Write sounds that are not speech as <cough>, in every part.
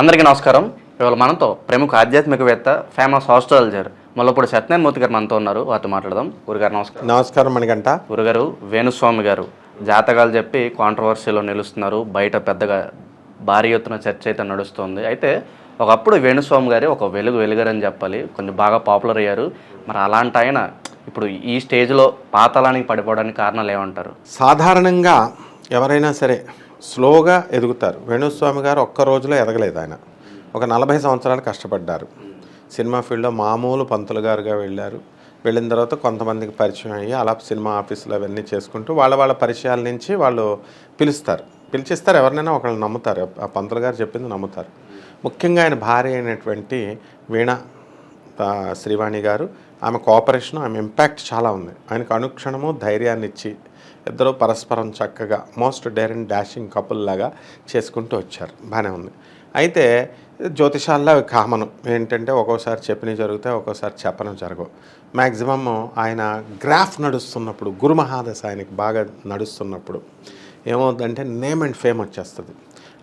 అందరికీ నమస్కారం. ఇవాళ మనతో ప్రముఖ ఆధ్యాత్మికవేత్త ఫేమస్ హాస్ట్రాలజర్ ముల్లపూడి సత్యనారాయణ మూర్తి గారు మనతో ఉన్నారు. వారితో మాట్లాడదాం. గురుగారు నమస్కారం. నమస్కారం మణిగంట గురుగారు వేణుస్వామి గారు జాతకాలు చెప్పి కాంట్రవర్సీలో నిలుస్తున్నారు. బయట పెద్దగా భారీ ఎత్తున చర్చ అయితే నడుస్తుంది. అయితే ఒకప్పుడు వేణుస్వామి గారి ఒక వెలుగు వెలుగరని చెప్పాలి. కొంచెం బాగా పాపులర్ అయ్యారు. మరి అలాంటి ఆయన ఇప్పుడు ఈ స్టేజ్లో పాతాళానికి పడిపోవడానికి కారణాలు ఏమంటారు? సాధారణంగా ఎవరైనా సరే స్లోగా ఎదుగుతారు. వేణుస్వామి గారు ఒక్క రోజులో ఎదగలేదు ఆయన. ఒక నలభై సంవత్సరాలు కష్టపడ్డారు. సినిమా ఫీల్డ్లో మామూలు పంతులు గారుగా వెళ్ళారు. వెళ్ళిన తర్వాత కొంతమందికి పరిచయం అయ్యి అలా సినిమా ఆఫీసులు అవన్నీ చేసుకుంటూ వాళ్ళ వాళ్ళ పరిచయాల నుంచి వాళ్ళు పిలుస్తారు. పిలిచిస్తారు. ఎవరినైనా ఒకళ్ళు నమ్ముతారు. ఆ పంతులు గారు చెప్పింది నమ్ముతారు. ముఖ్యంగా ఆయన భార్య అయినటువంటి వీణ శ్రీవాణి గారు ఆమె కోఆపరేషన్ ఆమె ఇంపాక్ట్ చాలా ఉంది. ఆయనకు అనుక్షణము ధైర్యాన్ని ఇచ్చి ఇద్దరు పరస్పరం చక్కగా most dare and dashing couple లాగా చేసుకుంటూ వచ్చారు. బాగానే ఉంది. అయితే జ్యోతిషాల్లో అవి కామను. ఏంటంటే ఒక్కోసారి చెప్పినవి జరుగుతాయి ఒక్కోసారి చెప్పడం జరగవు. మ్యాక్సిమమ్ ఆయన గ్రాఫ్ నడుస్తున్నప్పుడు గురు మహాదశ ఆయనకి బాగా నడుస్తున్నప్పుడు ఏమవుతుందంటే నేమ్ అండ్ ఫేమ్ వచ్చేస్తుంది.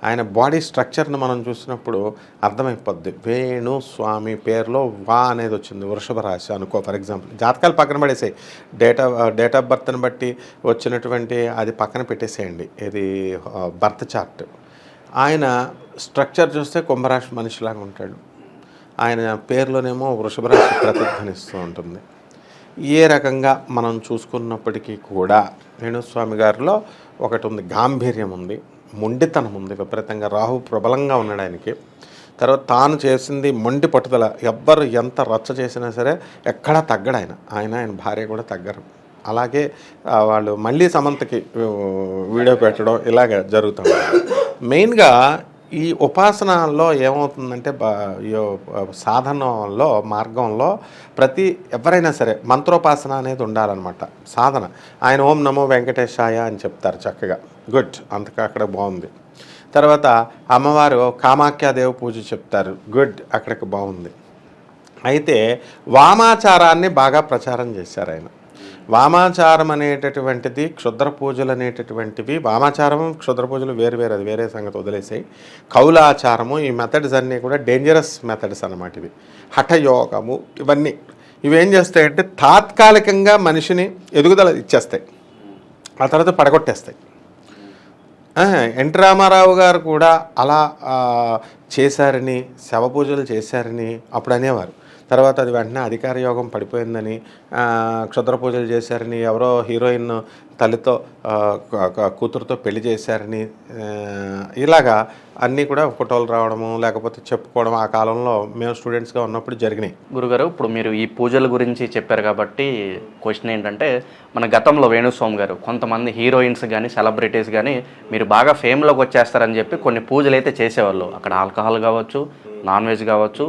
ఆయన బాడీ స్ట్రక్చర్ని మనం చూసినప్పుడు అర్థమైపోద్ది. వేణు స్వామి పేరులో వా అనేది వచ్చింది వృషభ రాశి అనుకో ఫర్ ఎగ్జాంపుల్. జాతకాలు పక్కన పడేసాయి. డేట్ ఆఫ్ డేట్ ఆఫ్ బర్త్ని బట్టి వచ్చినటువంటి అది పక్కన పెట్టేసేయండి. ఇది బర్త్ చార్ట్. ఆయన స్ట్రక్చర్ చూస్తే కుంభరాశి మనిషిలాగా ఉంటాడు. ఆయన పేరులోనేమో వృషభరాశి ప్రతిధ్వనిస్తూ ఉంటుంది. ఏ రకంగా మనం చూసుకున్నప్పటికీ కూడా వేణుస్వామి గారిలో ఒకటి ఉంది గాంభీర్యం ఉంది. మొండితనం ఉంది విపరీతంగా. రాహు ప్రబలంగా ఉండడానికి తర్వాత తాను చేసింది మొండి పట్టుదల. ఎవ్వరు ఎంత రచ్చ చేసినా సరే ఎక్కడా తగ్గడు ఆయన. ఆయన ఆయన భార్య కూడా తగ్గరు. అలాగే వాళ్ళు మళ్ళీ సమంతకి వీడియో పెట్టడం ఇలాగ జరుగుతుంది. మెయిన్గా ఈ ఉపాసనలో ఏమవుతుందంటే సాధనలో మార్గంలో ప్రతి ఎవరైనా సరే మంత్రోపాసన అనేది ఉండాలన్నమాట. సాధన. ఆయన ఓం నమో వెంకటేశాయ అని చెప్తారు చక్కగా. గుడ్. అంతకు అక్కడ బాగుంది. తర్వాత అమ్మవారు కామాఖ్యాదేవి పూజ చెప్తారు. గుడ్. అక్కడికి బాగుంది. అయితే వామాచారాన్ని బాగా ప్రచారం చేశారు ఆయన. వామాచారం అనేటటువంటిది క్షుద్ర పూజలు అనేటటువంటివి వామాచారం క్షుద్ర పూజలు వేరు వేరు అది వేరే సంగతి వదిలేసాయి. కౌలాచారము ఈ మెథడ్స్ అన్నీ కూడా డేంజరస్ మెథడ్స్ అనమాట ఇవి. హఠయోగము ఇవన్నీ. ఇవేం చేస్తాయంటే తాత్కాలికంగా మనిషిని ఎదుగుదల ఇచ్చేస్తాయి. ఆ తర్వాత పడగొట్టేస్తాయి. ఎన్టీ రామారావు గారు కూడా అలా చేశారని శవ పూజలు చేశారని అప్పుడు అనేవారు. తర్వాత అది వెంటనే అధికార యోగం పడిపోయిందని క్షుద్ర పూజలు చేశారని ఎవరో హీరోయిన్ తల్లితో కూతురుతో పెళ్ళి చేశారని ఇలాగా అన్నీ కూడా ఫోటోలు రావడము లేకపోతే చెప్పుకోవడం ఆ కాలంలో మేము స్టూడెంట్స్గా ఉన్నప్పుడు జరిగినాయి. గురుగారు ఇప్పుడు మీరు ఈ పూజల గురించి చెప్పారు కాబట్టి క్వశ్చన్ ఏంటంటే మన గతంలో వేణుస్వామి గారు కొంతమంది హీరోయిన్స్ కానీ సెలబ్రిటీస్ కానీ మీరు బాగా ఫేమ్లోకి వచ్చేస్తారని చెప్పి కొన్ని పూజలు అయితే చేసేవాళ్ళు. అక్కడ ఆల్కహాల్ కావచ్చు నాన్ వెజ్ కావచ్చు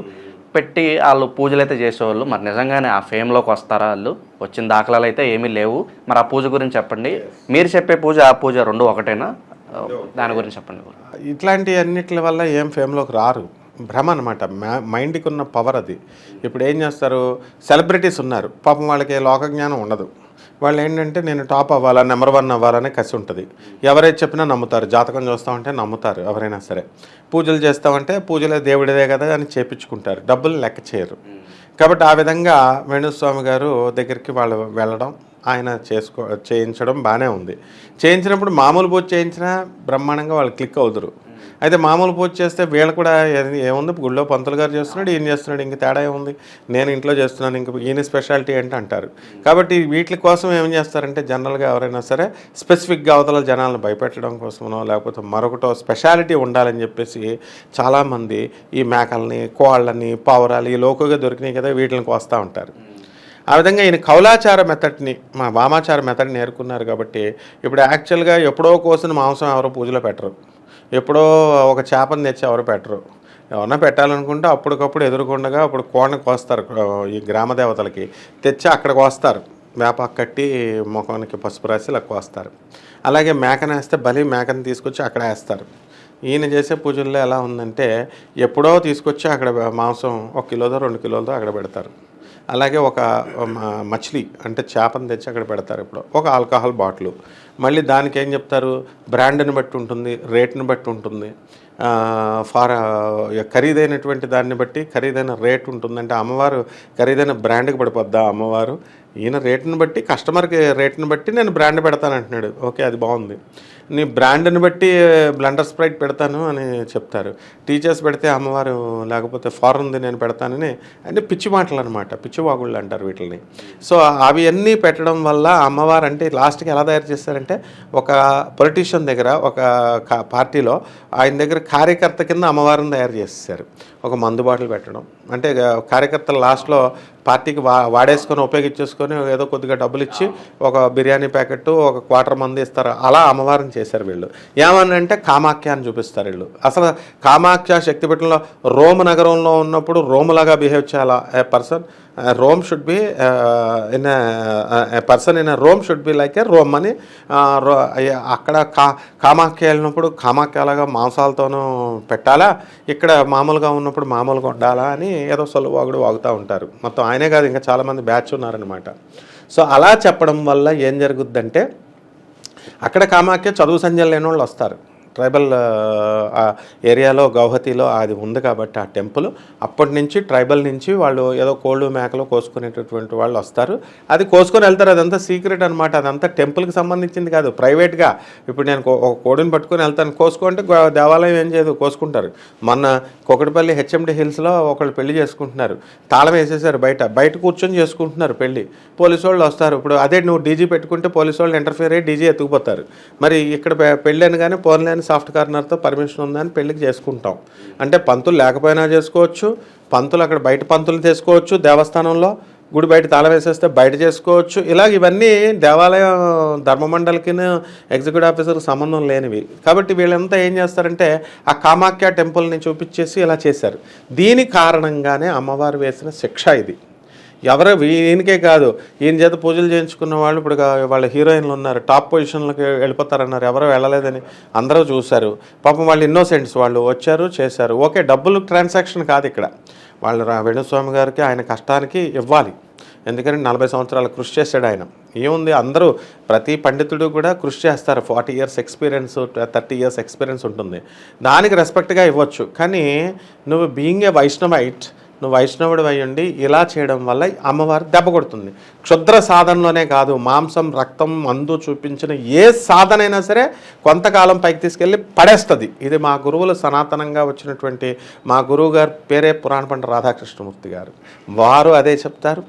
పెట్టి వాళ్ళు పూజలు అయితే చేసేవాళ్ళు. మరి నిజంగానే ఆ ఫేమ్లోకి వస్తారా వాళ్ళు? వచ్చిన దాఖలాలు అయితే ఏమీ లేవు. మరి ఆ పూజ గురించి చెప్పండి. మీరు చెప్పే పూజ ఆ పూజ రెండు ఒకటేనా? దాని గురించి చెప్పండి. ఇట్లాంటి అన్నిటి వల్ల ఏం ఫేమ్లోకి రారు. భ్రమ అనమాట మైండ్కి ఉన్న పవర్ అది. ఇప్పుడు ఏం చేస్తారు? సెలబ్రిటీస్ ఉన్నారు. పాపం వాళ్ళకి లోక జ్ఞానం ఉండదు. వాళ్ళు ఏంటంటే నేను టాప్ అవ్వాలా నెంబర్ వన్ అవ్వాలనే కసి ఉంటుంది. ఎవరైతే చెప్పినా నమ్ముతారు. జాతకం చూస్తామంటే నమ్ముతారు ఎవరైనా సరే. పూజలు చేస్తామంటే పూజలే దేవుడిదే కదా అని చేపించుకుంటారు. డబ్బులు లెక్క చేయరు. కాబట్టి ఆ విధంగా వేణుస్వామి గారు దగ్గరికి వాళ్ళు వెళ్ళడం ఆయన చేసుకో చేయించడం బాగానే ఉంది. చేయించినప్పుడు మామూలు పూజ చేయించినా బ్రహ్మాండంగా వాళ్ళు క్లిక్ అవుతారు అయితే మామూలు పూజ చేస్తే వీళ్ళు కూడా ఏముంది? గుళ్ళో పంతులు గారు చేస్తున్నాడు ఈయన చేస్తున్నాడు ఇంక తేడా ఏముంది? నేను ఇంట్లో చేస్తున్నాను ఇంక ఈయన స్పెషాలిటీ ఏంటి అంటారు. కాబట్టి వీటి కోసం ఏం చేస్తారంటే జనరల్గా ఎవరైనా సరే స్పెసిఫిక్గా అవతల జనాలను భయపెట్టడం కోసమనో లేకపోతే మరొకటో స్పెషాలిటీ ఉండాలని చెప్పేసి చాలామంది ఈ మేకల్ని కోళ్ళని పావురాలు ఈ లోకుగా దొరికినాయి కదా వీటిని కోస్తూ ఉంటారు. ఆ విధంగా ఈయన కౌలాచార మెథడ్ని మా వామాచార మెథడ్ని నేర్చుకున్నారు కాబట్టి ఇప్పుడు యాక్చువల్గా ఎప్పుడో కోసిన మాంసం ఎవరో పూజలో పెట్టరు. ఎప్పుడో ఒక చేపను తెచ్చి ఎవరు పెట్టరు. ఏమన్నా పెట్టాలనుకుంటే అప్పటికప్పుడు ఎదురుకుండగా అప్పుడు కోడని కోస్తారు ఈ గ్రామ దేవతలకి. తెచ్చి అక్కడ కోస్తారు. వేప కట్టి ముఖానికి పసుపు రాసి ఇలా కోస్తారు. అలాగే మేకనేస్తే బలి మేకను తీసుకొచ్చి అక్కడ వేస్తారు. ఈయన చేసే పూజల్లో ఎలా ఉందంటే ఎప్పుడో తీసుకొచ్చి అక్కడ మాంసం ఒక కిలోదో రెండు కిలోలతో అక్కడ పెడతారు. అలాగే ఒక మచిలి అంటే చేపను తెచ్చి అక్కడ పెడతారు ఇప్పుడు. ఒక ఆల్కహాల్ బాటిల్. మళ్ళీ దానికి ఏం చెప్తారు? బ్రాండ్ని బట్టి ఉంటుంది రేట్ని బట్టి ఉంటుంది. ఫార్ ఖరీదైనటువంటి దాన్ని బట్టి ఖరీదైన రేట్ ఉంటుంది. అంటే అమ్మవారు ఖరీదైన బ్రాండ్కి పడిపోద్దా అమ్మవారు? ఈయన రేట్ని బట్టి కస్టమర్కి రేట్ని బట్టి నేను బ్రాండ్ పెడతాను అంటున్నాడు ఓకే అది బాగుంది. నీ బ్రాండ్ని బట్టి బ్లండర్ స్ప్రైట్ పెడతాను అని చెప్తారు. టీచర్స్ పెడితే అమ్మవారు లేకపోతే ఫారెన్ది నేను పెడతానని అంటే పిచ్చి మాటలు అనమాట పిచ్చి వాగుళ్ళు అంటారు వీటిని సో అవి అన్నీ పెట్టడం వల్ల అమ్మవారు అంటే లాస్ట్కి ఎలా తయారు చేస్తారంటే ఒక పొలిటీషియన్ దగ్గర ఒక పార్టీలో ఆయన దగ్గర కార్యకర్త కింద అమ్మవారిని తయారు చేసేసారు ఒక మందు బాటిల్ పెట్టడం. అంటే కార్యకర్తలు లాస్ట్లో పార్టీకి వా వాడేసుకొని ఉపయోగించేసుకొని ఏదో కొద్దిగా డబ్బులు ఇచ్చి ఒక బిర్యానీ ప్యాకెట్ ఒక క్వార్టర్ మంది ఇస్తారు. అలా అమ్మవారిని చేశారు వీళ్ళు. ఏమని అంటే కామాఖ్య అని చూపిస్తారు వీళ్ళు. అసలు కామాఖ్య శక్తిపీఠంలో రోమ్ నగరంలో ఉన్నప్పుడు రోములాగా బిహేవ్ చేయాలా a person? Rome should be in person in Rome should be like a Rome అని రో- అక్కడ కా కామాఖ్య వెళ్ళినప్పుడు కామాఖ్యలాగా మాంసాలతోనూ పెట్టాలా? ఇక్కడ మామూలుగా ఉన్నప్పుడు మామూలుగా ఉండాలా అని ఏదో సొలువాగుడు వాగుతూ ఉంటారు. మొత్తం ఆయనే కాదు ఇంకా చాలామంది బ్యాచ్ ఉన్నారనమాట సో అలా చెప్పడం వల్ల ఏం జరుగుద్దంటే అక్కడ కామాఖ్య చదువు సంజలు లేని వాళ్ళు వస్తారు. ట్రైబల్ ఏరియాలో గౌహతిలో అది ఉంది కాబట్టి ఆ టెంపుల్. అప్పటి నుంచి ట్రైబల్ నుంచి వాళ్ళు ఏదో కోళ్ళు మేకలు కోసుకునేటటువంటి వాళ్ళు వస్తారు. అది కోసుకొని వెళ్తారు. అదంతా సీక్రెట్ అనమాట అదంతా టెంపుల్కి సంబంధించింది కాదు. ప్రైవేట్గా. ఇప్పుడు నేను ఒక కోడిని పట్టుకొని వెళ్తాను. కోసుకుంటే దేవాలయం ఏం చేయదు. కోసుకుంటారు. మొన్న కొకటిపల్లి హెచ్ఎండి హిల్స్లో ఒకళ్ళు పెళ్ళి చేసుకుంటున్నారు. తాళం వేసేసారు బయట. బయట కూర్చొని చేసుకుంటున్నారు పెళ్ళి. పోలీసు వాళ్ళు వస్తారు. ఇప్పుడు అదే నువ్వు డీజీ పెట్టుకుంటే పోలీసు వాళ్ళు ఇంటర్ఫియర్ అయ్యి డీజీ ఎత్తుకుపోతారు. మరి ఇక్కడ పెళ్ళాను పెళ్ళి అని కానీ పోన్లేని సాఫ్ట్ కార్నర్తో పర్మిషన్ ఉందని పెళ్ళికి చేసుకుంటాం. అంటే పంతులు లేకపోయినా చేసుకోవచ్చు పంతులు అక్కడ బయట పంతులు చేసుకోవచ్చు దేవస్థానంలో గుడి బయట తాళం వేసేస్తే బయట చేసుకోవచ్చు. ఇలాగ ఇవన్నీ దేవాలయం ధర్మమండలికి ఎగ్జిక్యూటివ్ ఆఫీసర్కి సంబంధం లేనివి. కాబట్టి వీళ్ళంతా ఏం చేస్తారంటే ఆ కామాఖ్య టెంపుల్ని చూపించేసి ఇలా చేశారు. దీని కారణంగానే అమ్మవారు వేసిన శిక్ష ఇది. ఎవరో ఈయనకే కాదు. ఈయన చేత పూజలు చేయించుకున్న వాళ్ళు ఇప్పుడు వాళ్ళ హీరోయిన్లు ఉన్నారు. టాప్ పొజిషన్లకి వెళ్ళిపోతారన్నారు. ఎవరో వెళ్ళలేదని అందరూ చూశారు. పాపం వాళ్ళు ఇన్నోసెంట్స్ వాళ్ళు వచ్చారు చేశారు. ఓకే డబ్బులు ట్రాన్సాక్షన్ కాదు ఇక్కడ. వాళ్ళు వేణుస్వామి గారికి ఆయన కష్టానికి ఇవ్వాలి. ఎందుకంటే నలభై సంవత్సరాలు కృషి చేశాడు ఆయన. ఏముంది? అందరూ ప్రతి పండితుడు కూడా కృషి చేస్తారు. Forty years experience thirty years experience ఉంటుంది. దానికి రెస్పెక్ట్గా ఇవ్వచ్చు. కానీ నువ్వు బీయింగ్ ఏ వైష్ణవైట్ నువ్వు వైష్ణవుడు అయ్యండి ఇలా చేయడం వల్ల అమ్మవారు దెబ్బ కొడుతుంది. క్షుద్ర సాధనలోనే కాదు మాంసం రక్తం మందు చూపించిన ఏ సాధనైనా సరే కొంతకాలం పైకి తీసుకెళ్ళి పడేస్తుంది. ఇది మా గురువులు సనాతనంగా వచ్చినటువంటి మా గురువు గారు పేరే పురాణపండ రాధాకృష్ణమూర్తి గారు. వారు అదే చెప్తారు.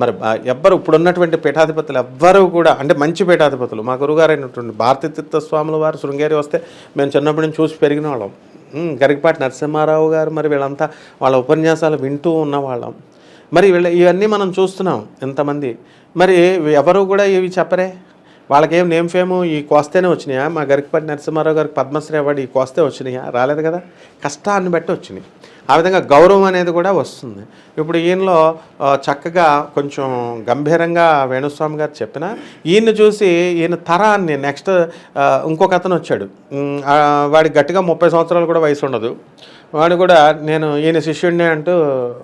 మరి ఎవ్వరు ఇప్పుడున్నటువంటి పీఠాధిపతులు ఎవ్వరూ కూడా అంటే మంచి పీఠాధిపతులు మా గురుగారు అయినటువంటి భారతీ తీర్థ స్వాముల వారు శృంగేరి వస్తే మేము చిన్నప్పటి నుంచి చూసి పెరిగిన వాళ్ళం గరికపాటి నరసింహారావు గారు మరి వీళ్ళంతా వాళ్ళ ఉపన్యాసాలు వింటూ ఉన్నవాళ్ళం. మరి వీళ్ళ ఇవన్నీ మనం చూస్తున్నాం ఎంతమంది. మరి ఎవరు కూడా ఇవి చెప్పరే? వాళ్ళకేం నేమ్ ఫేము? ఈ కోస్తేనే వచ్చినాయా? మా గరికపాటి నరసింహారావు గారికి పద్మశ్రీ అవార్డు ఈ కోస్తే వచ్చినాయా? రాలేదు కదా? కష్టాన్ని బట్టి వచ్చినాయి. ఆ విధంగా గౌరవం అనేది కూడా వస్తుంది. ఇప్పుడు ఈయనలో చక్కగా కొంచెం గంభీరంగా వేణుస్వామి గారు చెప్పిన ఈయన్ని చూసి ఈయన తరాన్ని నెక్స్ట్ ఇంకొక అతను వచ్చాడు. వాడి వాడికి గట్టిగా ముప్పై సంవత్సరాలు కూడా వయసు ఉండదు వాడు కూడా నేను ఈయన శిష్యుడిని అంటూ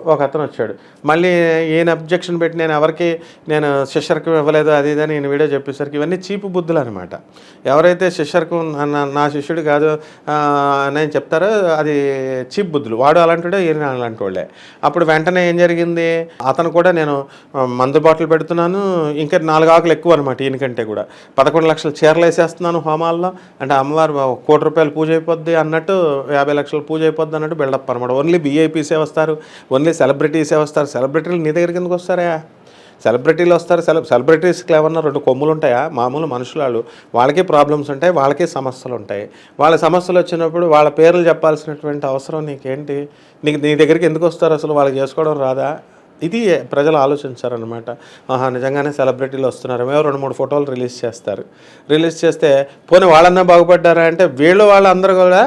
ఒక అతను వచ్చాడు. మళ్ళీ ఈయన అబ్జెక్షన్ పెట్టి నేను ఎవరికి నేను శిష్యర్కం ఇవ్వలేదు అది ఇదని అని ఈయన వీడియో చెప్పేసరికి ఇవన్నీ చీపు బుద్ధులు అనమాట ఎవరైతే శిష్యర్కం నా- నా- శిష్యుడు కాదు నేను చెప్తారో అది చీప్ బుద్ధులు. వాడు అలాంటివాడే ఈయన అలాంటి వాళ్ళే అప్పుడు వెంటనే ఏం జరిగింది? అతను కూడా నేను మందు బాటిల్ పెడుతున్నాను. ఇంకా నాలుగు ఆకులు ఎక్కువ అనమాట ఈయనకంటే కూడా. పదకొండు లక్షల చీరలు వేసేస్తున్నాను హోమాల్లో. అంటే అమ్మవారు కోటి రూపాయలు పూజ అయిపోద్ది అన్నట్టు యాభై లక్షలు పూజ అయిపోద్ది అన్నట్టు బిల్డప్ అనమాట ఓన్లీ బీఐపీసే వస్తారు ఓన్లీ సెలబ్రిటీసే వస్తారు. సెలబ్రిటీలు నీ దగ్గర కిందకు వస్తారా? సెలబ్రిటీలు వస్తారు సెల సెలబ్రిటీస్కి ఏమన్నా రెండు కొమ్ములు ఉంటాయా? మామూలు మనుషులు వాళ్ళు వాళ్ళకి ప్రాబ్లమ్స్ ఉంటాయి వాళ్ళకి సమస్యలు ఉంటాయి. వాళ్ళ సమస్యలు వచ్చినప్పుడు వాళ్ళ పేర్లు చెప్పాల్సినటువంటి అవసరం నీకేంటి? నీకు నీ దగ్గరికి ఎందుకు వస్తారు అసలు? వాళ్ళకి చేసుకోవడం రాదా? ఇది ప్రజలు ఆలోచించారనమాట ఆహా నిజంగానే సెలబ్రిటీలు వస్తున్నారు. మేము రెండు మూడు ఫోటోలు రిలీజ్ చేస్తారు. రిలీజ్ చేస్తే పోనీ వాళ్ళన్నా బాగుపడ్డారా అంటే వీళ్ళు వాళ్ళందరూ కూడా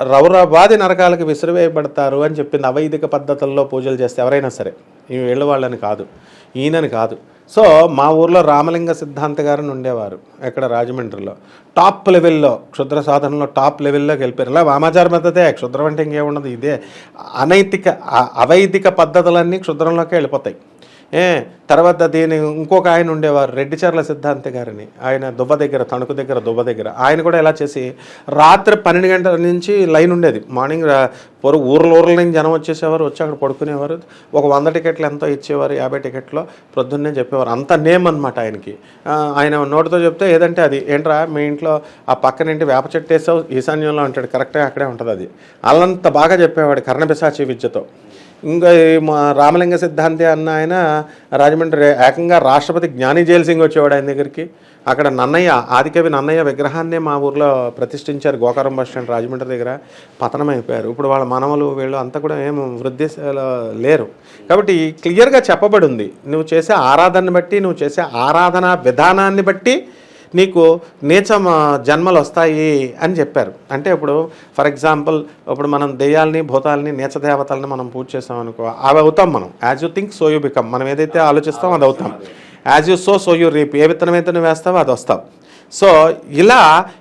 రౌరాబాది నరకాలకు విసిరివేయబడతారు అని చెప్పింది అవైదిక పద్ధతుల్లో పూజలు చేస్తే ఎవరైనా సరే. ఈ వీళ్ళ వాళ్ళని కాదు ఈయనని కాదు. సో మా ఊర్లో రామలింగ సిద్ధాంత గారిని ఉండేవారు ఎక్కడ రాజమండ్రిలో. టాప్ లెవెల్లో క్షుద్ర సాధనలో టాప్ లెవెల్లోకి వెళ్ళిపోయారు ఇలా వామాచార పద్ధతే క్షుద్రం అంటే ఇంకేముండదు. ఇదే అనైతిక అవైదిక పద్ధతులన్నీ క్షుద్రంలోకి వెళ్ళిపోతాయి. తర్వాత దీని ఇంకొక ఆయన ఉండేవారు రెడ్డిచర్ల సిద్ధాంతి గారిని. ఆయన దుబ్బ దగ్గర తణుకు దగ్గర దుబ్బ దగ్గర. ఆయన కూడా ఇలా చేసి రాత్రి పన్నెండు గంటల నుంచి లైన్ ఉండేది. మార్నింగ్ పొరు ఊర్ల ఊర్ల నుంచి జనం వచ్చేసేవారు వచ్చి అక్కడ పడుకునేవారు. ఒక వంద టికెట్లు ఎంతో ఇచ్చేవారు యాభై టికెట్లో ప్రొద్దున్నే చెప్పేవారు. అంత నేమ్ అనమాట ఆయనకి. ఆయన నోటితో చెప్తే ఏదంటే అది ఏంట్రా మీ ఇంట్లో ఆ పక్కన ఇంటి వేప చెట్టు వేసావు? ఈశాన్యంలో అంటాడు. కరెక్ట్గా అక్కడే ఉంటుంది అది. అల్లంత బాగా చెప్పేవాడు కర్ణపిశాచి విద్యతో. ఇంకా మా రామలింగ సిద్ధాంతి అన్న ఆయన రాజమండ్రి ఏకంగా రాష్ట్రపతి జ్ఞాని జైల్ సింగ్ వచ్చేవాడు ఆయన దగ్గరికి. అక్కడ నన్నయ్య ఆదికవి నన్నయ్య విగ్రహాన్నే మా ఊర్లో ప్రతిష్ఠించారు గోకారం బస్ స్టాండ్ రాజమండ్రి దగ్గర. పతనం అయిపోయారు ఇప్పుడు వాళ్ళ మనవలు వీళ్ళు అంతా కూడా ఏం వృద్ధి లేరు. కాబట్టి క్లియర్గా చెప్పబడి ఉంది నువ్వు చేసే ఆరాధనని బట్టి నువ్వు చేసే ఆరాధన విధానాన్ని బట్టి నీకు నీచ జన్మలు వస్తాయి అని చెప్పారు. అంటే ఇప్పుడు ఫర్ ఎగ్జాంపుల్ ఇప్పుడు మనం దెయ్యాలని భూతాలని నీచ దేవతలని మనం పూజ చేస్తాం అనుకో అవి అవుతాం మనం. As you think so you become మనం ఏదైతే ఆలోచిస్తామో అది అవుతాం. As you so so you రేపు ఏ విత్తనం అయితే నువ్వు వేస్తావో అది వస్తావు సో ఇలా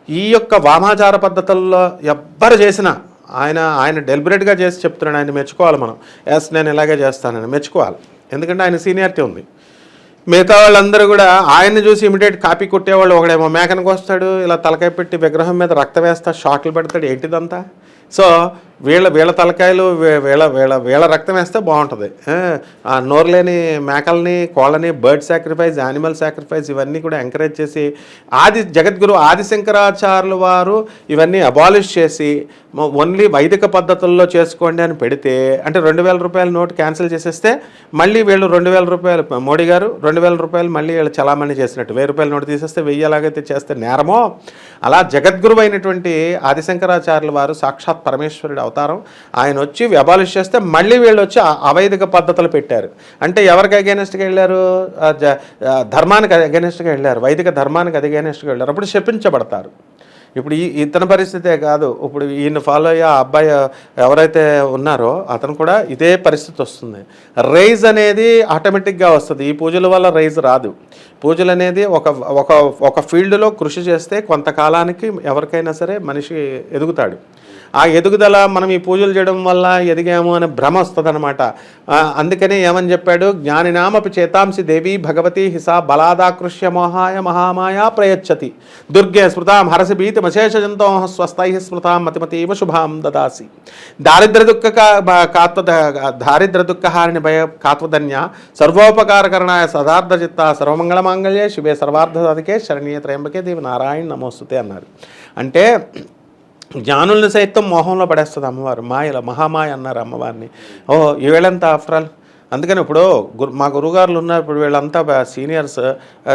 ఈ యొక్క వామాచార పద్ధతుల్లో ఎవ్వరు చేసినా ఆయన ఆయన డెలిబరేట్గా చేసి చెప్తున్నాడు ఆయన మెచ్చుకోవాలి మనం. ఎస్ నేను ఇలాగే చేస్తానని మెచ్చుకోవాలి. ఎందుకంటే ఆయన సీనియారిటీ ఉంది. మిగతా వాళ్ళందరూ కూడా ఆయన్ని చూసి ఇమిడియట్ కాపీ కొట్టేవాళ్ళు ఒకడేమో మేకనకు వస్తాడు ఇలా తలకాయ పెట్టి విగ్రహం మీద రక్త వేస్తా షాట్లు పెడతాడు ఏంటిదంతా? సో వీళ్ళ వీళ్ళ తలకాయలు వీళ్ళ వీళ్ళ వీళ్ళ రక్తం వేస్తే బాగుంటుంది. ఆ నోరు లేని మేకల్ని కోళ్ళని బర్డ్ సాక్రిఫైస్ యానిమల్ సాక్రిఫైస్ ఇవన్నీ కూడా ఎంకరేజ్ చేసి ఆది జగద్గురు ఆదిశంకరాచార్యులు వారు ఇవన్నీ అబాలిష్ చేసి ఓన్లీ వైదిక పద్ధతుల్లో చేసుకోండి అని పెడితే అంటే రెండు వేల రూపాయల నోట్ క్యాన్సిల్ చేసేస్తే మళ్ళీ వీళ్ళు రెండు వేల రూపాయలు మోడీ గారు రెండు వేల రూపాయలు మళ్ళీ వీళ్ళు చలామణి చేసినట్టు. వెయ్యి రూపాయల నోటు తీసేస్తే వెయ్యి ఎలాగైతే చేస్తే నేరమో అలా జగద్గురువైనటువంటి అయినటువంటి ఆదిశంకరాచార్యుల వారు సాక్షాత్ పరమేశ్వరుడు అవతారం. ఆయన వచ్చి అబాలిష్ చేస్తే మళ్ళీ వీళ్ళు వచ్చి అవైదిక పద్ధతులు పెట్టారు. అంటే ఎవరికి అగేనెస్ట్గా వెళ్ళారు? ధర్మానికి అగేనెస్ట్గా వెళ్ళారు. వైదిక ధర్మానికి అగేనెస్ట్గా వెళ్ళారు. అప్పుడు శపించబడతారు. ఇప్పుడు ఈ ఇతని పరిస్థితే కాదు. ఇప్పుడు ఈయన ఫాలో అయ్యే ఆ అబ్బాయి ఎవరైతే ఉన్నారో అతను కూడా ఇదే పరిస్థితి వస్తుంది. రైజ్ అనేది ఆటోమేటిక్గా వస్తుంది. ఈ పూజల వల్ల రైజ్ రాదు. పూజలు అనేది ఒక ఒక ఒక ఫీల్డ్లో కృషి చేస్తే కొంతకాలానికి ఎవరికైనా సరే మనిషి ఎదుగుతాడు. ఆ ఎదుగుదల మనం ఈ పూజలు చేయడం వల్ల ఎదిగాము అనే భ్రమ వస్తుంది అనమాట అందుకనే ఏమని చెప్పాడు? జ్ఞానినామపి చేతాంసి దేవి భగవతి హిసా బలాదాకృష్య మోహాయ మహామాయా ప్రయచ్చతి. దుర్గే స్మృతాం హరసి భీతి మశేష జంతో స్వస్థై స్మృతాం మతిమతీవ శుభాం దదాసి. దారిద్ర దుఃఖ కాత్వ దారిద్ర దుఃఖహారిణి భయ కాత్వధన్య సర్వోపకారకరణాయ సదార్థ చిత్త సర్వమంగళ మాంగళ్యే శివే సర్వార్థసాధికే శరణీయ త్రయంబకే దేవి నారాయణ నమోస్తుతే అన్నారు. అంటే జ్ఞానుల్ని సైతం మోహంలో పడేస్తుంది అమ్మవారు. మాయల మహామాయ అన్నారు అమ్మవారిని. ఓ ఈవేళంతా ఆఫ్టర్ ఆల్ అందుకని ఇప్పుడు గురు మా గురుగారులు ఉన్నారు ఇప్పుడు వీళ్ళంతా సీనియర్స్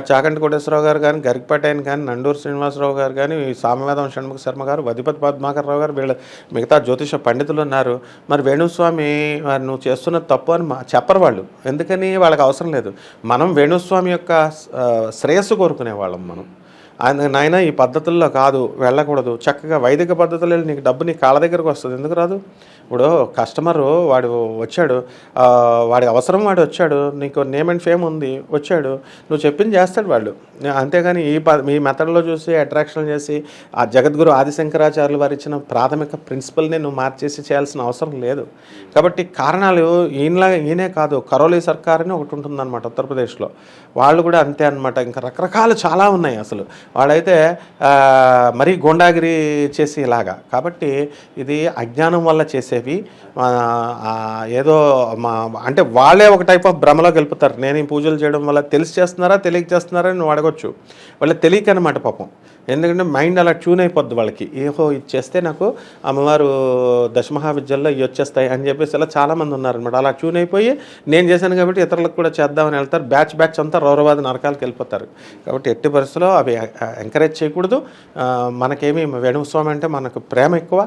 చాకంటి కోటేశ్వరరావు గారు కానీ గరికపేట ఆయన కానీ నండూరు శ్రీనివాసరావు గారు కానీ సామవేదం షణ్ముఖ శర్మ గారు వధిపతి పద్మాకర్ రావు గారు వీళ్ళ మిగతా జ్యోతిష పండితులు ఉన్నారు. మరి వేణుస్వామి మరి నువ్వు చేస్తున్న తప్పు అని మా చెప్పరు వాళ్ళు. ఎందుకని వాళ్ళకి అవసరం లేదు. మనం వేణుస్వామి యొక్క శ్రేయస్సు కోరుకునే వాళ్ళం మనం. ఆయన నాయన ఈ పద్ధతుల్లో కాదు వెళ్ళకూడదు. చక్కగా వైదిక పద్ధతులు నీకు డబ్బు నీ కాళ్ళ దగ్గరకు వస్తుంది. ఎందుకు రాదు? ఇప్పుడు కస్టమరు వాడు వచ్చాడు వాడి అవసరం వాడు వచ్చాడు నీకు నేమ్ అండ్ ఫేమ్ ఉంది వచ్చాడు నువ్వు చెప్పింది చేస్తాడు వాళ్ళు అంతేగాని ఈ ప ఈ మెథడ్లో చూసి అట్రాక్షన్ చేసి ఆ జగద్గురు ఆదిశంకరాచార్యులు వారు ఇచ్చిన ప్రాథమిక ప్రిన్సిపల్ని నువ్వు మార్చేసి చేయాల్సిన అవసరం లేదు. కాబట్టి కారణాలు ఈయనలా ఈయనే కాదు కరోలీ సర్కార్ అని ఒకటి ఉంటుందన్నమాట ఉత్తరప్రదేశ్లో. వాళ్ళు కూడా అంతే అనమాట ఇంకా రకరకాలు చాలా ఉన్నాయి అసలు. వాళ్ళైతే మరీ గోండాగిరి చేసి ఇలాగా. కాబట్టి ఇది అజ్ఞానం వల్ల చేసేవి ఏదో మా అంటే వాళ్ళే ఒక టైప్ ఆఫ్ భ్రమలోకి వెళ్ళిపోతారు నేను ఈ పూజలు చేయడం వల్ల తెలిసి చేస్తున్నారా తెలియక చేస్తున్నారా నువ్వు అడగొచ్చు. వాళ్ళ తెలియక అనమాట పాపం. ఎందుకంటే మైండ్ అలా ట్యూన్ అయిపోద్ది వాళ్ళకి. ఏహో ఇది చేస్తే నాకు అమ్మవారు దశమహావిద్యల్లో ఇవి వచ్చేస్తాయి అని చెప్పేసి ఇలా చాలామంది ఉన్నారనమాట అలా ట్యూన్ అయిపోయి నేను చేశాను కాబట్టి ఇతరులకు కూడా చేద్దామని వెళ్తారు. బ్యాచ్ బ్యాచ్ అంతా రౌరవాద నరకాలకు వెళ్ళిపోతారు. కాబట్టి ఎట్టి పరిస్థితుల్లో అవి ఎంకరేజ్ చేయకూడదు. మనకేమి వేణుస్వామి అంటే మనకు ప్రేమ ఎక్కువ.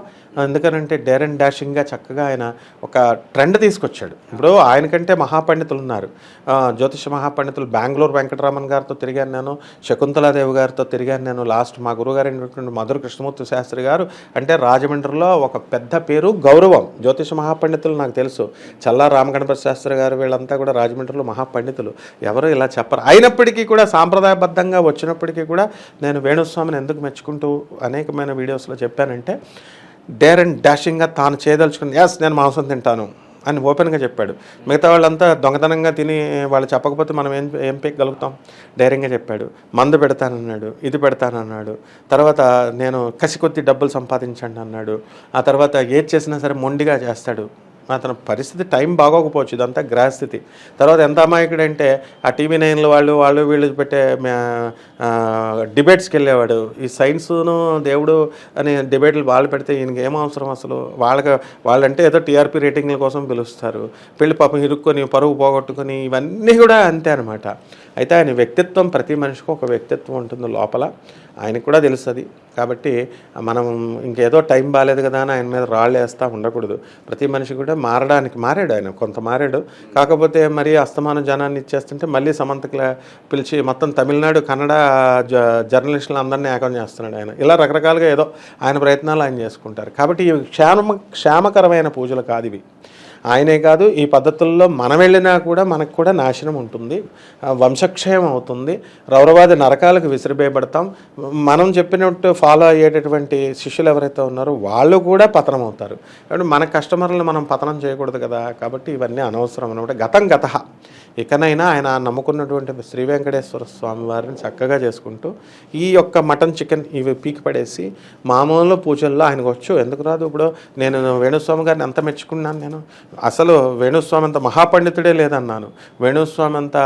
ఎందుకనంటే డేర్ అండ్ డాషింగ్గా చక్కగా ఆయన ఒక ట్రెండ్ తీసుకొచ్చాడు. ఇప్పుడు ఆయనకంటే మహాపండితులు ఉన్నారు. జ్యోతిష మహాపండితులు బెంగళూరు వెంకటరామన్ గారితో తిరిగాను నేను శకుంతలాదేవి గారితో తిరిగాను నేను లాస్ట్ మా గురుగారు అయినటువంటి మధుర కృష్ణమూర్తి శాస్త్రి గారు అంటే రాజమండ్రిలో ఒక పెద్ద పేరు గౌరవం. జ్యోతిష మహాపండితులు నాకు తెలుసు. చల్లా రామగణపతి శాస్త్రి గారు వీళ్ళంతా కూడా రాజమండ్రిలో మహాపండితులు. ఎవరు ఇలా చెప్పరు. అయినప్పటికీ కూడా సాంప్రదాయబద్ధంగా వచ్చినప్పటికీ కూడా నేను వేణుస్వామిని ఎందుకు మెచ్చుకుంటూ అనేకమైన వీడియోస్లో చెప్పానంటే డేర్ అండ్ డాషింగ్గా తాను చేయదలుచుకుని ఎస్ నేను మాంసం తింటాను. అని ఓపెన్గా చెప్పాడు. మిగతా వాళ్ళంతా దొంగతనంగా తిని వాళ్ళు చెప్పకపోతే మనం ఏం ఏం పెగ్గలుగుతాం ధైర్యంగా చెప్పాడు. మందు పెడతానన్నాడు ఇది పెడతానన్నాడు. తర్వాత నేను కసి కొద్ది డబ్బులు సంపాదించండి అన్నాడు. ఆ తర్వాత ఏది చేసినా సరే మొండిగా చేస్తాడు. అతని పరిస్థితి టైం బాగోకపోవచ్చు ఇదంతా గ్రహస్థితి. తర్వాత ఎంత అమాయకుడంటే ఆ టీవీ నైన్లు వాళ్ళు వాళ్ళు వీళ్ళు పెట్టే డిబేట్స్కి వెళ్ళేవాడు ఈ సైన్స్ను దేవుడు అని డిబేట్లు వాళ్ళు పెడితే ఈయనకి ఏం అవసరం అసలు? వాళ్ళకి వాళ్ళంటే ఏదో టీఆర్పీ రేటింగ్ల కోసం పిలుస్తారు. పెళ్ళి పాపం ఇరుక్కొని పరువు పోగొట్టుకొని ఇవన్నీ కూడా అంతే అనమాట అయితే ఆయన వ్యక్తిత్వం ప్రతి మనిషికి ఒక వ్యక్తిత్వం ఉంటుంది లోపల. ఆయనకు కూడా తెలుస్తుంది కాబట్టి మనం ఇంకేదో టైం బాగాలేదు కదా అని ఆయన మీద రాళ్ళు వేస్తూ ఉండకూడదు. ప్రతి మనిషి కూడా మారడానికి మారాడు ఆయన కొంత మారాడు. కాకపోతే మరి అస్తమాన జనాన్ని ఇచ్చేస్తుంటే మళ్ళీ సమంతకుల పిలిచి మొత్తం తమిళనాడు కన్నడ జ జర్నలిస్టులు అందరినీ ఏకం చేస్తున్నాడు ఆయన. ఇలా రకరకాలుగా ఏదో ఆయన ప్రయత్నాలు ఆయన చేసుకుంటారు. కాబట్టి ఇవి క్షేమ క్షేమకరమైన పూజలు కాదు ఇవి. ఆయనే కాదు ఈ పద్ధతుల్లో మనం వెళ్ళినా కూడా మనకు కూడా నాశనం ఉంటుంది. వంశక్షయం అవుతుంది. రౌరవాది నరకాలకు విసిరివేయబడతాం మనం చెప్పినట్టు ఫాలో అయ్యేటటువంటి శిష్యులు ఎవరైతే ఉన్నారో వాళ్ళు కూడా పతనం అవుతారు కాబట్టి మన కస్టమర్లను మనం పతనం చేయకూడదు కదా కాబట్టి ఇవన్నీ అనవసరం అనమాట. గతం గత. ఇకనైనా ఆయన నమ్ముకున్నటువంటి శ్రీ వెంకటేశ్వర స్వామి వారిని చక్కగా చేసుకుంటూ ఈ యొక్క మటన్ చికెన్ ఇవి పీకి పడేసి మామూలు పూజల్లో ఆయనకు వచ్చు. ఎందుకు రాదు ఇప్పుడు? నేను వేణుస్వామి గారిని ఎంత మెచ్చుకున్నాను నేను. అసలు వేణుస్వామి అంత మహాపండితుడే లేదన్నాను. వేణుస్వామి అంత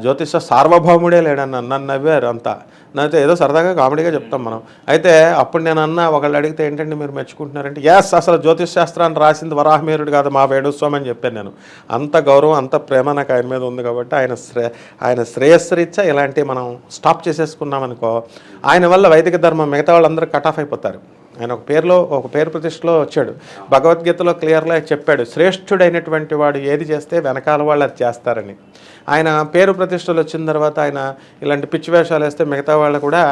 జ్యోతిష సార్వభౌముడే లేడన్నాను. నన్ను నవ్వారు అంతా. నైతే ఏదో సరదాగా కామెడీగా చెప్తాం మనం. అయితే అప్పుడు నేను అన్న ఒకళ్ళు అడిగితే ఏంటంటే మీరు మెచ్చుకుంటున్నారంటే ఎస్ అసలు జ్యోతిష్ శాస్త్రాన్ని రాసింది వరాహమీరుడు కాదు మా వేణుస్వామి అని చెప్పాను నేను. అంత గౌరవం అంత ప్రేమ నాకు ఆయన మీద ఉంది కాబట్టి ఆయన శ్రే ఆయన శ్రేయస్సరీత్యా ఇలాంటివి మనం స్టాప్ చేసేసుకున్నామనుకో ఆయన వల్ల వైదిక ధర్మం మిగతా వాళ్ళందరూ కట్ ఆఫ్ అయిపోతారు. ఆయన ఒక పేరులో ఒక పేరు ప్రతిష్టలో వచ్చాడు. భగవద్గీతలో క్లియర్గా చెప్పాడు శ్రేష్ఠుడైనటువంటి వాడు ఏది చేస్తే వెనకాల వాళ్ళు అది చేస్తారని. ఆయన పేరు ప్రతిష్టలు వచ్చిన తర్వాత ఆయన ఇలాంటి పిచ్చి వేషాలు వేస్తే మిగతా వాళ్ళు కూడా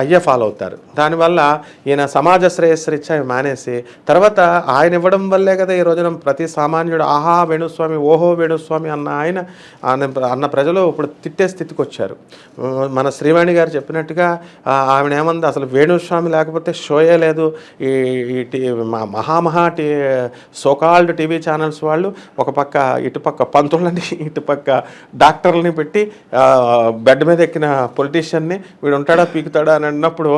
అయ్యే ఫాలో అవుతారు. దానివల్ల ఈయన సమాజ శ్రేయస్సరిచ్చా మానేసి తర్వాత ఆయన ఇవ్వడం వల్లే కదా ఈ రోజున ప్రతి సామాన్యుడు ఆహా వేణుస్వామి ఓహో వేణుస్వామి అన్న ఆయన ఆయన అన్న ప్రజలు ఇప్పుడు తిట్టే స్థితికి వచ్చారు మన శ్రీవాణి గారు చెప్పినట్టుగా ఆవిడ ఏమంది అసలు వేణుస్వామి లేకపోతే షోయే లేదు ఈ మా- మహామహా టీ సోకాల్డ్ టీవీ ఛానల్స్ వాళ్ళు ఒక పక్క ఇటుపక్క పంతులని <laughs> ఇటుపక్క డాక్టర్లని పెట్టి బెడ్ మీద ఎక్కిన పొలిటీషియన్ని వీడు ఉంటాడా పీకుతాడా అని అన్నప్పుడు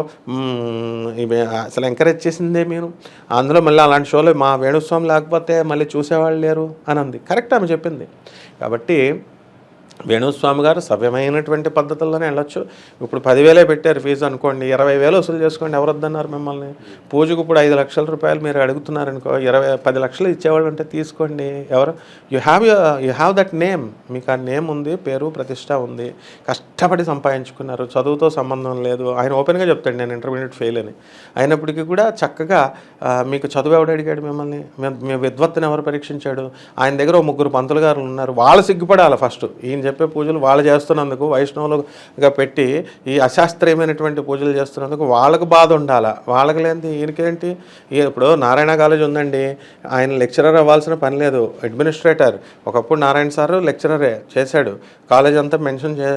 అసలు ఎంకరేజ్ చేసిందే మీరు? అందులో మళ్ళీ అలాంటి షోలో మా వేణుస్వామి లేకపోతే మళ్ళీ చూసేవాళ్ళు లేరు అని అంది. కరెక్ట్ ఆమె చెప్పింది. కాబట్టి వేణుస్వామి గారు సవ్యమైనటువంటి పద్ధతుల్లోనే వెళ్ళొచ్చు. ఇప్పుడు పదివేలే పెట్టారు ఫీజు అనుకోండి ఇరవై వేలు వసూలు చేసుకోండి ఎవరొద్దన్నారు మిమ్మల్ని? పూజకు ఇప్పుడు ఐదు లక్షల రూపాయలు మీరు అడుగుతున్నారనుకో ఇరవై పది లక్షలు ఇచ్చేవాళ్ళు ఉంటే తీసుకోండి. ఎవరు? You have you have that name మీకు ఆ నేమ్ ఉంది పేరు ప్రతిష్ట ఉంది. కష్టపడి సంపాదించుకున్నారు. చదువుతో సంబంధం లేదు. ఆయన ఓపెన్గా చెప్తాడు నేను ఇంటర్మీడియట్ ఫెయిల్ అని. అయినప్పటికీ కూడా చక్కగా మీకు చదువు ఎవడు అడిగాడు మిమ్మల్ని? మీ- విద్వత్తుని ఎవరు పరీక్షించాడు? ఆయన దగ్గర ముగ్గురు పంతులు గారు ఉన్నారు. వాళ్ళు సిగ్గుపడాలి ఫస్ట్. ఈయన చెప్పే పూజలు వాళ్ళు చేస్తున్నందుకు వైష్ణవులుగా పెట్టి ఈ అశాస్త్రీయమైనటువంటి పూజలు చేస్తున్నందుకు వాళ్ళకు బాధ ఉండాలా? వాళ్ళకి లేనిది ఈయనకేంటి? ఇప్పుడు నారాయణ కాలేజ్ ఉందండి. ఆయన లెక్చరర్ అవ్వాల్సిన పని లేదు. అడ్మినిస్ట్రేటర్. ఒకప్పుడు నారాయణ సార్ లెక్చరరే చేశాడు. కాలేజ్ అంతా మెన్షన్ చే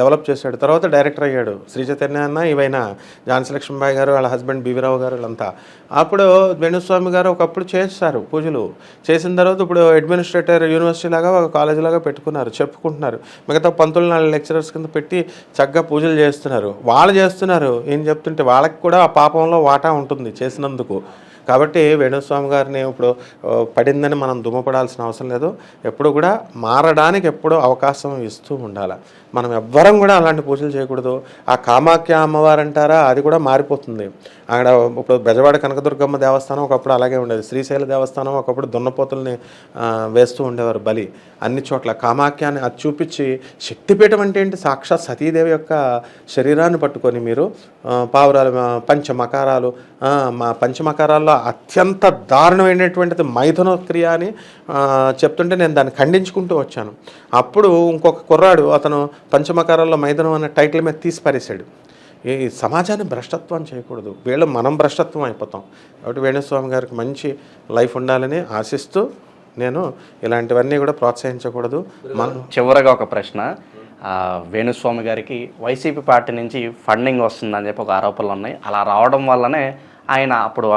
డెవలప్ చేశాడు. తర్వాత డైరెక్టర్ అయ్యాడు. శ్రీ చైతన్య అన్న ఇవైనా ఝాన్సీ లక్ష్మీబాయి గారు వాళ్ళ హస్బెండ్ బీవీరావు గారు వీళ్ళంతా. అప్పుడు వేణుస్వామి గారు ఒకప్పుడు చేస్తారు పూజలు. చేసిన తర్వాత ఇప్పుడు అడ్మినిస్ట్రేటర్ యూనివర్సిటీ లాగా ఒక కాలేజ్ లాగా పెట్టుకున్నారు. చెప్పుకుంటున్నారు. మిగతా పంతులు నాలుగు లెక్చరర్స్ కింద పెట్టి చక్కగా పూజలు చేస్తున్నారు. వాళ్ళు చేస్తున్నారు. ఏం చెప్తుంటే వాళ్ళకి కూడా ఆ పాపంలో వాటా ఉంటుంది చేసినందుకు. కాబట్టి వేణుస్వామి గారిని ఇప్పుడు పడిందని మనం దుమ్మపడాల్సిన అవసరం లేదు. ఎప్పుడు కూడా మారడానికి ఎప్పుడూ అవకాశం ఇస్తూ ఉండాలి. మనం ఎవ్వరం కూడా అలాంటి పూజలు చేయకూడదు. ఆ కామాఖ్య అమ్మవారు అంటారా అది కూడా మారిపోతుంది. అక్కడ ఇప్పుడు బెజవాడ కనకదుర్గమ్మ దేవస్థానం ఒకప్పుడు అలాగే ఉండేది. శ్రీశైల దేవస్థానం ఒకప్పుడు దున్నపోతుల్ని వేస్తూ ఉండేవారు బలి. అన్ని చోట్ల కామాఖ్యాన్ని అది చూపించి శక్తిపీఠం అంటే ఏంటి? సాక్షాత్ సతీదేవి యొక్క శరీరాన్ని పట్టుకొని మీరు పావురాలు పంచమకారాలు మా పంచమకారాల్లో అత్యంత దారుణమైనటువంటిది మైథునక్రియ అని చెప్తుంటే నేను దాన్ని ఖండించుకుంటూ వచ్చాను. అప్పుడు ఇంకొక కుర్రాడు అతను పంచమకారాల్లో మైథునం అనే టైటిల్ మీద తీసి పారేశాడు ఈ సమాజాన్ని భ్రష్టత్వం చేయకూడదు. వీళ్ళు మనం భ్రష్టత్వం అయిపోతాం. కాబట్టి వేణుస్వామి గారికి మంచి లైఫ్ ఉండాలని ఆశిస్తూ నేను ఇలాంటివన్నీ కూడా ప్రోత్సహించకూడదు. మనం చివరగా ఒక ప్రశ్న. వేణుస్వామి గారికి వైసీపీ పార్టీ నుంచి ఫండింగ్ వస్తుందని చెప్పి ఒక ఆరోపణలు ఉన్నాయి. అలా రావడం వల్లనే ఆయన అప్పుడు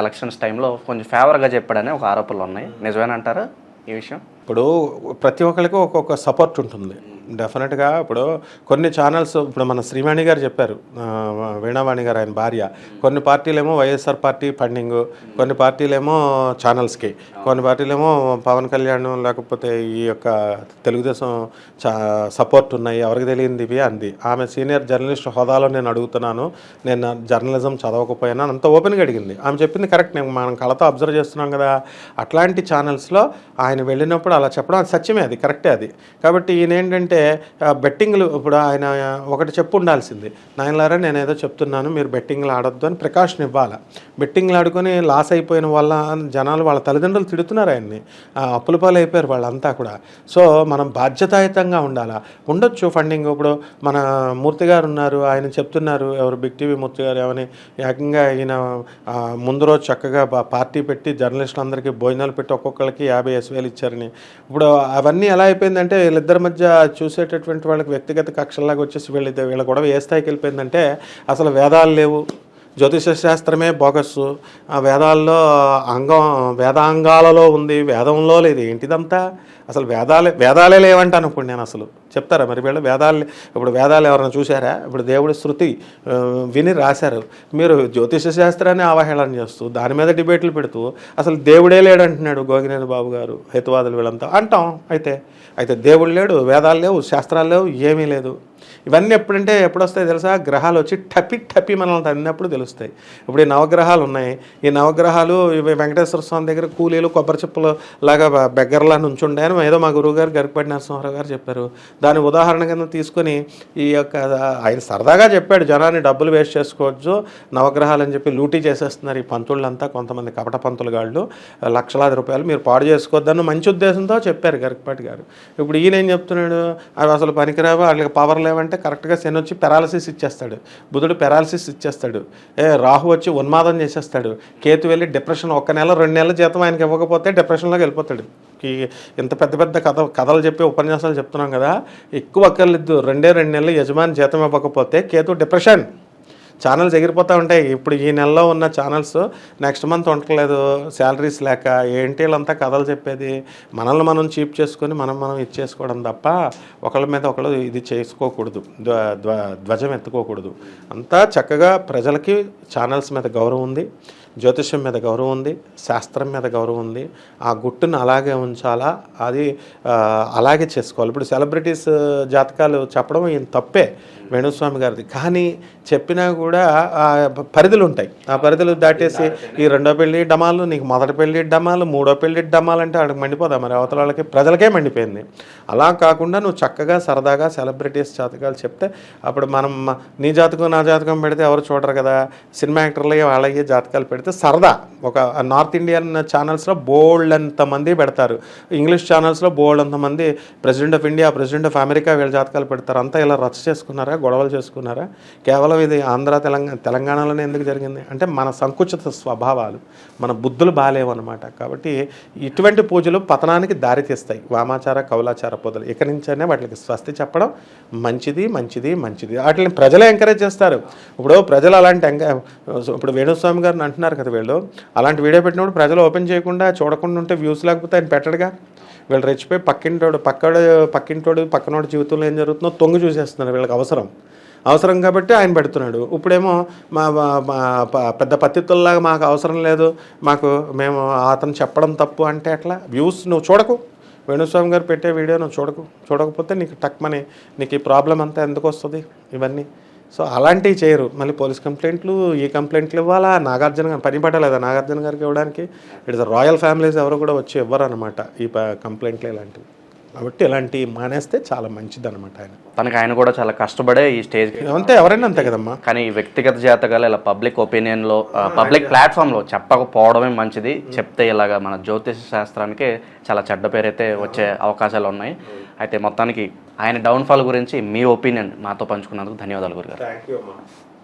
ఎలక్షన్స్ టైంలో కొంచెం ఫేవర్గా చెప్పాడని ఒక ఆరోపణలు ఉన్నాయి. నిజమేనంటారా ఈ విషయం? ఇప్పుడు ప్రతి ఒక్కరికి ఒక్కొక్క సపోర్ట్ ఉంటుంది. డెఫినెట్గా ఇప్పుడు కొన్ని ఛానల్స్ ఇప్పుడు మన శ్రీవాణి గారు చెప్పారు వీణావాణి గారు ఆయన భార్య. కొన్ని పార్టీలేమో వైఎస్ఆర్ పార్టీ ఫండింగ్ కొన్ని పార్టీలేమో ఛానల్స్కి కొన్ని పార్టీలేమో పవన్ కళ్యాణ్ లేకపోతే ఈ యొక్క తెలుగుదేశం చా సపోర్ట్ ఉన్నాయి ఎవరికి తెలియంది ఇవి అంది. ఆమె సీనియర్ జర్నలిస్ట్ హోదాలో నేను అడుగుతున్నాను నేను జర్నలిజం చదవకపోయినా అంత ఓపెన్గా అడిగింది. ఆమె చెప్పింది కరెక్ట్ నేను మనం కళతో అబ్జర్వ్ చేస్తున్నాం కదా అట్లాంటి ఛానల్స్లో ఆయన వెళ్ళినప్పుడు అలా చెప్పడం అది సత్యమే అది కరెక్టే అది. కాబట్టి ఈయన ఏంటంటే బెట్టింగ్లు ఇప్పుడు ఆయన ఒకటి చెప్పు ఉండాల్సింది. నాయనలారా నేను ఏదో చెప్తున్నాను మీరు బెట్టింగ్లు ఆడొద్దు అని ప్రికాషన్ ఇవ్వాలి? బెట్టింగ్లు ఆడుకొని లాస్ అయిపోయిన వల్ల జనాలు వాళ్ళ తల్లిదండ్రులు తిడుతున్నారు ఆయన్ని. అప్పుల పాలు అయిపోయారు వాళ్ళంతా కూడా. సో మనం బాధ్యతాయుతంగా ఉండాలా? ఉండొచ్చు ఫండింగ్. ఇప్పుడు మన మూర్తి గారు ఉన్నారు ఆయన చెప్తున్నారు ఎవరు బిగ్ టీవీ మూర్తి గారు ఏమని ఏకంగా ఈయన ముందు రోజు చక్కగా పార్టీ పెట్టి జర్నలిస్టులందరికీ భోజనాలు పెట్టి ఒక్కొక్కరికి యాభై ఎస్ వేలు ఇచ్చారని. ఇప్పుడు అవన్నీ ఎలా అయిపోయిందంటే వీళ్ళిద్దరి మధ్య చూసేటటువంటి వాళ్ళకి వ్యక్తిగత కక్షల్లాగా వచ్చేసి వీళ్ళ వీళ్ళ గొడవ ఏ స్థాయికి వెళ్ళిపోయిందంటే అసలు వేదాలు లేవు. జ్యోతిష శాస్త్రమే బోగస్సు. ఆ వేదాల్లో అంగం వేదాంగాలలో ఉంది. వేదంలో లేదు. ఏంటిదంతా? అసలు వేదాలే వేదాలే లేవంటాను ఇప్పుడు నేను అసలు. చెప్తారా మరి వీళ్ళు? వేదాలు ఇప్పుడు వేదాలు ఎవరైనా చూసారా ఇప్పుడు దేవుడి శృతి విని రాశారు. మీరు జ్యోతిష శాస్త్రాన్ని అవహేళన చేస్తూ దాని మీద డిబేట్లు పెడుతూ అసలు దేవుడే లేడంటున్నాడు గోగినేని బాబు గారు హేతువాదులు వీళ్ళంతా. అంటాం అయితే. అయితే దేవుడు లేడు వేదాలు లేవు శాస్త్రాలు లేవు ఏమీ లేదు. ఇవన్నీ ఎప్పుడంటే ఎప్పుడు వస్తాయి తెలుసా? గ్రహాలు వచ్చి టపి టపి మనల్ని తన్నినప్పుడు తెలుస్తాయి. ఇప్పుడు ఈ నవగ్రహాలు ఉన్నాయి. ఈ నవగ్రహాలు ఇవి వెంకటేశ్వర స్వామి దగ్గర కూలీలు కొబ్బరి చెప్పులు లాగా బెగ్గరలా నుంచుండే అని ఏదో మా గురువు గారు గరికపాటి నరసింహారావు గారు చెప్పారు. దాని ఉదాహరణ కింద తీసుకొని ఈ యొక్క ఆయన సరదాగా చెప్పాడు జనాన్ని డబ్బులు వేస్ట్ చేసుకోవచ్చు నవగ్రహాలు అని చెప్పి లూటీ చేసేస్తున్నారు ఈ పంతుళ్ళంతా కొంతమంది కపట పంతులు గాళ్ళు. లక్షలాది రూపాయలు మీరు పాడు చేసుకోవద్దని మంచి ఉద్దేశంతో చెప్పారు గరికపాటి గారు. ఇప్పుడు ఈయన ఏం చెప్తున్నాడు? అవి అసలు పనికిరావా? వాళ్ళకి పవర్ లేవంటే కరెక్ట్గా శని వచ్చి పెరాలసిస్ ఇచ్చేస్తాడు. బుధుడు పెరాలసిస్ ఇచ్చేస్తాడు. ఏ రాహు వచ్చి ఉన్మాదం చేసేస్తాడు. కేతు వెళ్ళి డిప్రెషన్ ఒక్క నెల రెండు నెలల జీతం ఆయనకి ఇవ్వకపోతే డిప్రెషన్లోకి వెళ్ళిపోతాడు. ఈ ఇంత పెద్ద పెద్ద కథ కథలు చెప్పి ఉపన్యాసాలు చెప్తున్నాం కదా. ఎక్కువ అక్కర్లేదు. రెండే రెండు నెలలు యజమాని జీతం ఇవ్వకపోతే కేతు డిప్రెషన్. ఛానల్స్ ఎగిరిపోతూ ఉంటాయి. ఇప్పుడు ఈ నెలలో ఉన్న ఛానల్స్ నెక్స్ట్ మంత్ ఉండట్లేదు. శాలరీస్ లేక ఏంటి వీళ్ళంతా కథలు చెప్పేది? మనల్ని మనం చీప్ చేసుకొని మనం మనం ఇచ్చేసుకోవడం తప్ప ఒకళ్ళ మీద ఒకళ్ళు ఇది చేసుకోకూడదు. ధ్వజం ఎత్తుకోకూడదు. అంతా చక్కగా ప్రజలకి ఛానల్స్ మీద గౌరవం ఉంది. జ్యోతిష్యం మీద గౌరవం ఉంది. శాస్త్రం మీద గౌరవం ఉంది. ఆ గుట్టును అలాగే ఉంచాలా? అది అలాగే చేసుకోవాలి. ఇప్పుడు సెలబ్రిటీస్ జాతకాలు చెప్పడం ఈయన తప్పే. వేణుస్వామి గారిది. కానీ చెప్పినా కూడా ఆ పరిధులు ఉంటాయి ఆ పరిధులు దాటేసి ఈ రెండో పెళ్ళి డమాలు నీకు మొదటి పెళ్ళి డమాలు మూడో పెళ్ళి డమాలు అంటే ఆడికి మండిపోదా మరి అవతల వాళ్ళకి ప్రజలకే మండిపోయింది. అలా కాకుండా నువ్వు చక్కగా సరదాగా సెలబ్రిటీస్ జాతకాలు చెప్తే అప్పుడు మనం నీ జాతకం నా జాతకం పెడితే ఎవరు చూడరు కదా. సినిమా యాక్టర్లు వాళ్ళకి జాతకాలు పెడితే సరదా. ఒక నార్త్ ఇండియన్ ఛానల్స్లో బోల్డ్ అంతమంది పెడతారు. ఇంగ్లీష్ ఛానల్స్లో బోల్డ్ అంతమంది president of India president of America వీళ్ళ జాతకాలు పెడతారు. అంతా ఇలా రచ్చ చేసుకున్నారా? గొడవలు చేసుకున్నారా? కేవలం ఇది ఆంధ్ర తెలంగాణ తెలంగాణలోనే ఎందుకు జరిగింది? అంటే మన సంకుచిత స్వభావాలు మన బుద్ధులు బాగాలేవన్నమాట కాబట్టి ఇటువంటి పూజలు పతనానికి దారితీస్తాయి వామాచార కౌలాచార పూజలు. ఇక నుంచైనా వాటికి స్వస్తి చెప్పడం మంచిది మంచిది మంచిది. వాటిని ప్రజలే ఎంకరేజ్ చేస్తారు. ఇప్పుడు ప్రజలు అలాంటి ఎంక ఇప్పుడు వేణుస్వామి గారిని అంటున్నారు కదా వీళ్ళు. అలాంటి వీడియో పెట్టినప్పుడు ప్రజలు ఓపెన్ చేయకుండా చూడకుండా ఉంటే వ్యూస్ లేకపోతే ఆయన పెట్టడుగా? వీళ్ళు రెచ్చిపోయి పక్కింటోడు పక్కడు పక్కింటోడు పక్కనోడు జీవితంలో ఏం జరుగుతుందో తొంగి చూసేస్తున్నారు వీళ్ళకి అవసరం. అవసరం కాబట్టి ఆయన పెడుతున్నాడు. ఇప్పుడేమో మా పెద్ద పత్తిత్తుల్లాగా మాకు అవసరం లేదు మాకు మేము అతను చెప్పడం తప్పు అంటే అట్లా వ్యూస్ నువ్వు చూడకు. వేణుస్వామి గారు పెట్టే వీడియో నువ్వు చూడకు. చూడకపోతే నీకు టక్మని నీకు ఈ ప్రాబ్లం అంతా ఎందుకు వస్తుంది? ఇవన్నీ. సో అలాంటివి చేయరు. మళ్ళీ పోలీస్ కంప్లైంట్లు ఈ కంప్లైంట్లు ఇవ్వాలా? నాగార్జున గారు పని పట్టలేదా నాగార్జున గారికి ఇవ్వడానికి ఇట్స్ రాయల్ ఫ్యామిలీస్ ఎవరు కూడా వచ్చి ఇవ్వరు అనమాట ఈ ప- కంప్లైంట్లు ఇలాంటివి. కాబట్టి ఇలాంటివి మానేస్తే చాలా మంచిది అనమాట ఆయన. తనకి ఆయన కూడా చాలా కష్టపడే ఈ స్టేజ్కి అంతే ఎవరైనా అంతే కదమ్మా. కానీ వ్యక్తిగత జాతకాలు ఇలా పబ్లిక్ ఒపీనియన్లో పబ్లిక్ ప్లాట్ఫామ్లో చెప్పకపోవడమే మంచిది. చెప్తే ఇలాగా మన జ్యోతిష శాస్త్రానికి చాలా చెడ్డ పేరైతే వచ్చే అవకాశాలు ఉన్నాయి. అయితే మొత్తానికి ఆయన డౌన్ఫాల్ గురించి మీ ఒపీనియన్ మాతో పంచుకున్నందుకు ధన్యవాదాలు గురుగారు. Thank you